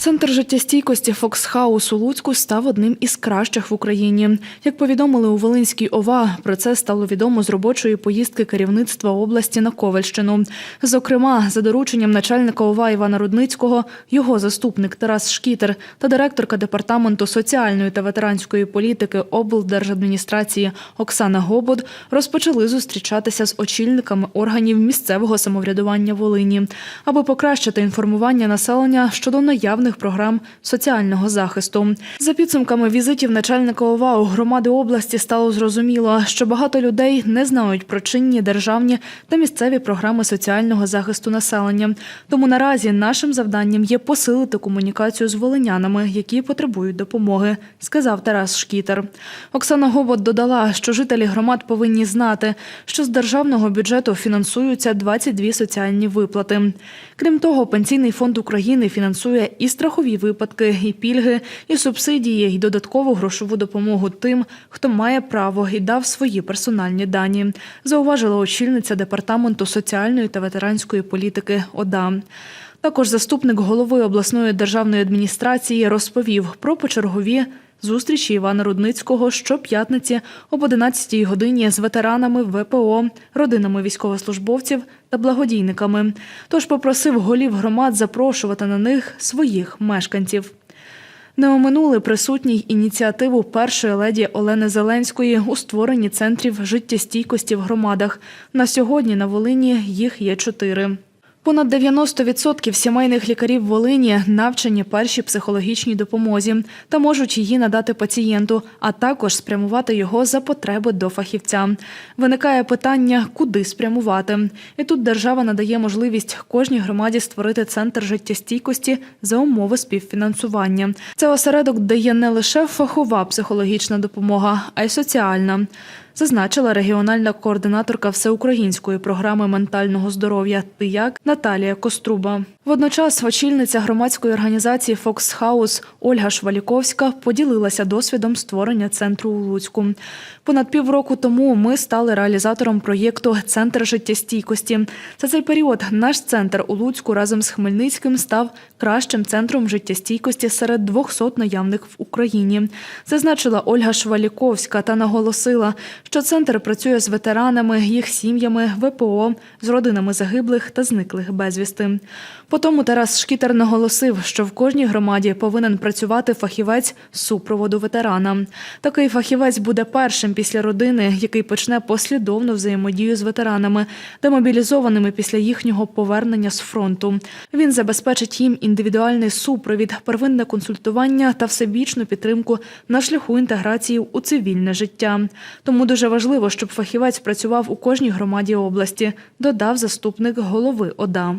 Центр життєстійкості Фоксхаус у Луцьку став одним із кращих в Україні. Як повідомили у Волинській ОВА, про це стало відомо з робочої поїздки керівництва області на Ковальщину. Зокрема, за дорученням начальника ОВА Івана Рудницького, його заступник Тарас Шкітер та директорка департаменту соціальної та ветеранської політики облдержадміністрації Оксана Гобод розпочали зустрічатися з очільниками органів місцевого самоврядування Волині, аби покращити інформування населення щодо наявних програм соціального захисту. За підсумками візитів начальника ОВА у громади області стало зрозуміло, що багато людей не знають про чинні державні та місцеві програми соціального захисту населення. Тому наразі нашим завданням є посилити комунікацію з волинянами, які потребують допомоги, сказав Тарас Шкітер. Оксана Гобот додала, що жителі громад повинні знати, що з державного бюджету фінансуються 22 соціальні виплати. Крім того, Пенсійний фонд України фінансує і страхові випадки, і пільги, і субсидії, і додаткову грошову допомогу тим, хто має право і дав свої персональні дані, зауважила очільниця департаменту соціальної та ветеранської політики ОДА. Також заступник голови обласної державної адміністрації розповів про почергові зустрічі Івана Рудницького щоп'ятниці об 11 годині з ветеранами ВПО, родинами військовослужбовців та благодійниками. Тож попросив голів громад запрошувати на них своїх мешканців. Не оминули присутній ініціативу першої леді Олени Зеленської у створенні центрів життєстійкості в громадах. На сьогодні на Волині їх є чотири. Понад 90% сімейних лікарів Волині навчені першій психологічній допомозі та можуть її надати пацієнту, а також спрямувати його за потреби до фахівця. Виникає питання, куди спрямувати. І тут держава надає можливість кожній громаді створити центр життєстійкості за умови співфінансування. Це осередок, де є не лише фахова психологічна допомога, а й соціальна. Зазначила регіональна координаторка всеукраїнської програми ментального здоров'я «Ти-як» Наталія Коструба. Водночас очільниця громадської організації Фокс Хаус Ольга Шваліковська поділилася досвідом створення центру у Луцьку. Понад півроку тому ми стали реалізатором проєкту Центр життєстійкості. За цей період наш центр у Луцьку разом з Хмельницьким став кращим центром життєстійкості серед 200 наявних в Україні. Зазначила Ольга Шваліковська та наголосила, що центр працює з ветеранами, їх сім'ями, ВПО, з родинами загиблих та зниклих безвісти. Потому Тарас Шкітер наголосив, що в кожній громаді повинен працювати фахівець супроводу ветерана. Такий фахівець буде першим після родини, який почне послідовну взаємодію з ветеранами, демобілізованими після їхнього повернення з фронту. Він забезпечить їм індивідуальний супровід, первинне консультування та всебічну підтримку на шляху інтеграції у цивільне життя. Тому дуже важливо, щоб фахівець працював у кожній громаді області, додав заступник голови ОДА.